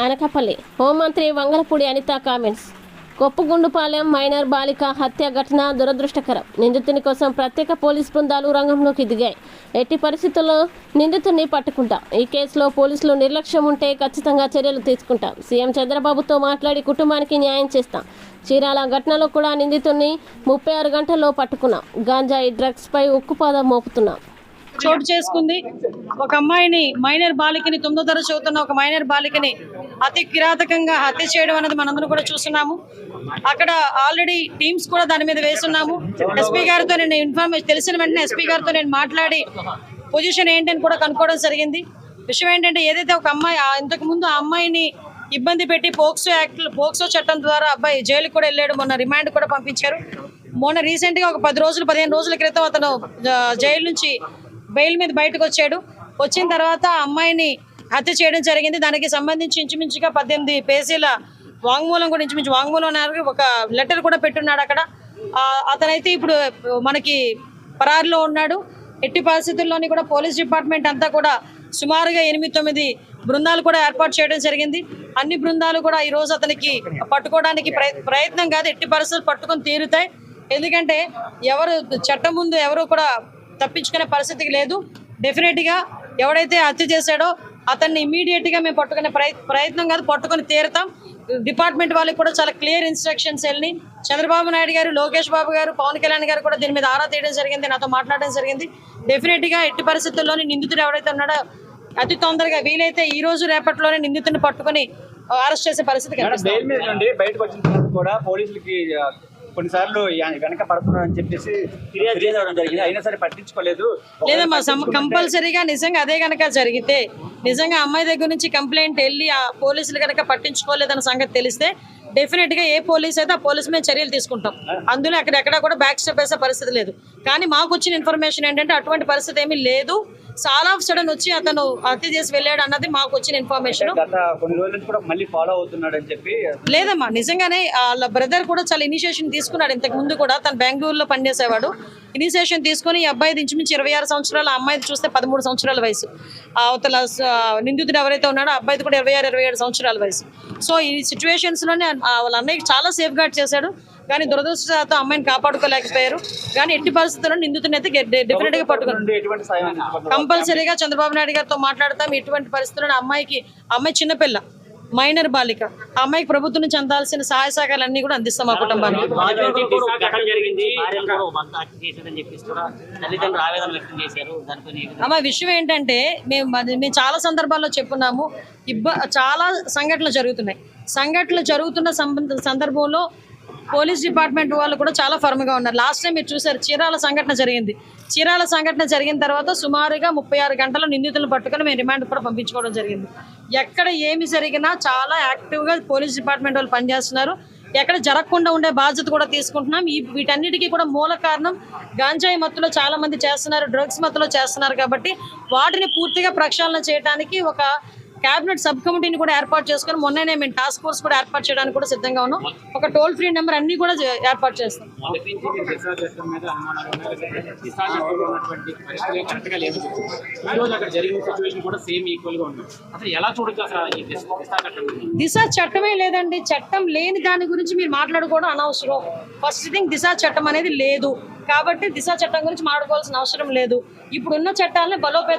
అనకపల్లి. హోంమంత్రి Vangalapudi Anitha comments. Koppugundupalem minor బాలిక హత్య ఘటన దురదృష్టకరం. నిందితుని కోసం ప్రత్యేక పోలీస్ బృందాలు రంగంలోకి దిగాయి. ఎట్టి పరిస్థితుల్లో నిందితుడిని పట్టుకుంటాం. ఈ కేసులో పోలీసులు నిర్లక్ష్యం ఉంటే ఖచ్చితంగా చర్యలు తీసుకుంటాం. సీఎం చంద్రబాబుతో మాట్లాడి కుటుంబానికి న్యాయం చేస్తాం. చీరాల ఘటనలో కూడా నిందితుడిని ముప్పై ఆరు గంటల్లో పట్టుకున్నాం. గాంజాయి డ్రగ్స్పై ఉక్కుపాదం మోపుతున్నాం. చోటు చేసుకుంది. ఒక అమ్మాయిని మైనర్ బాలికని తొమ్మిదో తరగతి చదువుతున్న ఒక మైనర్ బాలికని అతి కిరాతకంగా హత్య చేయడం అనేది మనందరం కూడా చూస్తున్నాము. అక్కడ ఆల్రెడీ టీమ్స్ కూడా దాని మీద వేస్తున్నాము. ఎస్పీ గారితో నేను ఇన్ఫర్మేషన్ తెలిసిన వెంటనే ఎస్పీ గారితో నేను మాట్లాడి పొజిషన్ ఏంటని కూడా కనుక్కోవడం జరిగింది. విషయం ఏంటంటే ఏదైతే ఒక అమ్మాయి ఇంతకుముందు ఇంతకు ముందు ఆ అమ్మాయిని ఇబ్బంది పెట్టి పోక్సో యాక్ట్ పోక్సో చట్టం ద్వారా అబ్బాయి జైలుకి కూడా వెళ్ళాడు మొన్న రిమాండ్ కూడా పంపించారు. మొన్న రీసెంట్గా ఒక పది రోజులు పదిహేను రోజుల క్రితం అతను జైలు నుంచి బెయిల్ మీద బయటకు వచ్చాడు వచ్చిన తర్వాత ఆ అమ్మాయిని హత్య చేయడం జరిగింది. దానికి సంబంధించి ఇంచుమించుగా పద్దెనిమిది పేజీల వాంగ్మూలం కూడా ఇంచుమించు వాంగ్మూలం ఒక లెటర్ కూడా పెట్టున్నాడు అక్కడ. అతనైతే ఇప్పుడు మనకి పరారులో ఉన్నాడు. ఎట్టి పరిస్థితుల్లోని కూడా పోలీస్ డిపార్ట్మెంట్ అంతా కూడా సుమారుగా ఎనిమిది తొమ్మిది బృందాలు కూడా ఏర్పాటు చేయడం జరిగింది. అన్ని బృందాలు కూడా ఈరోజు అతనికి పట్టుకోవడానికి ప్రయత్నం కాదు ఎట్టి పరిస్థితులు పట్టుకొని తీరుతాయి. ఎందుకంటే ఎవరు చట్టం ముందు ఎవరు కూడా తప్పించుకునే పరిస్థితికి లేదు. డెఫినెట్గా ఎవడైతే హత్య చేశాడో అతన్ని ఇమీడియట్గా మేము పట్టుకునే ప్రయ- ప్రయత్నం కాదు పట్టుకొని తీరుతాం. డిపార్ట్మెంట్ వాళ్ళకి కూడా చాలా క్లియర్ ఇన్స్ట్రక్షన్స్ వెళ్ళి చంద్రబాబు నాయుడు గారు లోకేష్ బాబు గారు పవన్ కళ్యాణ్ గారు కూడా దీని మీద ఆరా తీయడం జరిగింది నాతో మాట్లాడడం జరిగింది. డెఫినెట్గా ఎట్టి పరిస్థితుల్లోని నిందితుడు ఎవరైతే ఉన్నాడో అతి తొందరగా వీలైతే ఈ రోజు రేపట్లోనే నిందితుడిని పట్టుకొని అరెస్ట్ చేసే పరిస్థితి బయటకు వచ్చిన కూడా పోలీసులకి కొన్నిసార్లు వెనక పడుతున్నారు అని చెప్పేసి ఫిర్యాదు చేయడం జరిగింది? అయినా సరే పట్టించుకోలేదు. లేదమ్మా కంపల్సరీగా నిజంగా అదే కనుక జరిగితే నిజంగా అమ్మాయి దగ్గర నుంచి కంప్లైంట్ వెళ్ళి ఆ పోలీసులు కనుక పట్టించుకోలేదన్న సంగతి తెలిస్తే డెఫినెట్గా ఏ పోలీస్ అయితే ఆ పోలీస్ మీద చర్యలు తీసుకుంటాం. అందులో అక్కడ ఎక్కడ కూడా బ్యాక్ స్టెప్ వేసే పరిస్థితి లేదు. కానీ మాకు వచ్చిన ఇన్ఫర్మేషన్ ఏంటంటే అటువంటి పరిస్థితి ఏమీ లేదు. చాలా ఆఫ్ సడన్ వచ్చి అతను హత్య చేసి వెళ్ళాడు అన్నది మాకు వచ్చిన ఇన్ఫర్మేషన్ లేదమ్మా నిజంగానే వాళ్ళ బ్రదర్ కూడా చాలా ఇనిషియేషన్ తీసుకున్నాడు ఇంతకు ముందు కూడా. తను బెంగళూరులో పనిచేసేవాడు. ఇనిషియేషన్ తీసుకొని ఈ అబ్బాయిది ఇంచుమించు ఇరవై ఆరు సంవత్సరాలు ఆ అమ్మాయిది చూస్తే పదమూడు సంవత్సరాల వయసు. అవతల నిందితుడు ఎవరైతే ఉన్నాడో ఆ అబ్బాయిది కూడా ఇరవై ఆరు ఇరవై ఏడు సంవత్సరాల వయసు. సో ఈ సిచ్యువేషన్స్లోనే ఆ వాళ్ళ అన్నయ్యకి చాలా సేఫ్ గార్డ్ చేశాడు. కానీ దురదృష్టతో అమ్మాయిని కాపాడుకోలేకపోయారు. కానీ ఎట్టి పరిస్థితుల్లో నిందితుడిని అయితే డెఫినెట్గా పట్టుకున్నారు. కంపల్సరీగా చంద్రబాబు నాయుడు గారితో మాట్లాడతాం. ఎటువంటి పరిస్థితుల్లో అమ్మాయికి అమ్మాయి చిన్నపిల్ల మైనర్ బాలిక ఆ అమ్మాయికి ప్రభుత్వం నుంచి అందాల్సిన సహాయ సహకారాలు అన్ని కూడా అందిస్తాం మా కుటుంబానికి. అమ్మ విషయం ఏంటంటే మేము మేము చాలా సందర్భాల్లో చెప్పున్నాము. ఇబ్బ చాలా సంఘటనలు జరుగుతున్నాయి. సంఘటనలు జరుగుతున్న సంబంధ సందర్భంలో పోలీస్ డిపార్ట్మెంట్ వాళ్ళు కూడా చాలా ఫర్మ్గా ఉన్నారు. లాస్ట్ టైం మీరు చూసారు చీరాల సంఘటన జరిగింది. చీరాల సంఘటన జరిగిన తర్వాత సుమారుగా ముప్పై ఆరు గంటలు నిందితులను పట్టుకొని మేము రిమాండ్ కూడా పంపించుకోవడం జరిగింది. ఎక్కడ ఏమి జరిగినా చాలా యాక్టివ్గా పోలీస్ డిపార్ట్మెంట్ వాళ్ళు పనిచేస్తున్నారు. ఎక్కడ జరగకుండా ఉండే బాధ్యత కూడా తీసుకుంటున్నాం. ఈ వీటన్నిటికీ కూడా మూల కారణం గాంజాయి మత్తులో చాలా మంది చేస్తున్నారు డ్రగ్స్ మత్తులో చేస్తున్నారు కాబట్టి వాటిని పూర్తిగా ప్రక్షాళన చేయడానికి ఒక క్యాబినెట్ సబ్ కమిటీని కూడా ఏర్పాటు చేసుకొని మొన్ననే మేము టాస్క్ ఫోర్స్ కూడా ఏర్పాటు చేయడానికి కూడా సిద్ధంగా ఉన్నాం. ఒక టోల్ ఫ్రీ నెంబర్ అన్ని కూడా ఏర్పాటు చేస్తాం. దిశ దిశ చట్టమే లేదండి చట్టం లేని దాని గురించి మీరు మాట్లాడుకోవడం అనవసరం. ఫస్ట్ థింగ్ దిశ చట్టం అనేది లేదు. కాబట్టి దిశ చట్టం గురించి మాట్లాడుకోవాల్సిన అవసరం లేదు. ఇప్పుడున్న చట్టాలను బలోపేతం